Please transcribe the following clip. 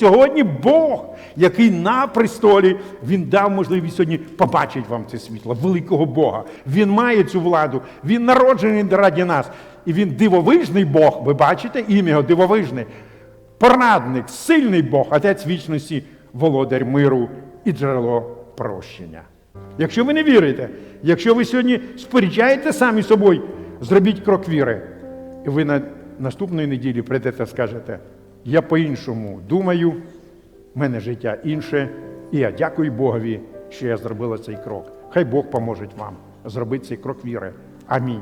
Сьогодні Бог, який на престолі, Він дав можливість сьогодні побачити вам це світло, великого Бога. Він має цю владу, він народжений раді нас. І він дивовижний Бог. Ви бачите ім'я його дивовижне. Порадник, сильний Бог, Отець вічності, володар миру і джерело прощення. Якщо ви не вірите, якщо ви сьогодні сперечаєте самі собою, зробіть крок віри. І ви на наступної неділі прийдете скажете, я по-іншому думаю, в мене життя інше, і я дякую Богові, що я зробила цей крок. Хай Бог поможе вам зробити цей крок віри. Амінь.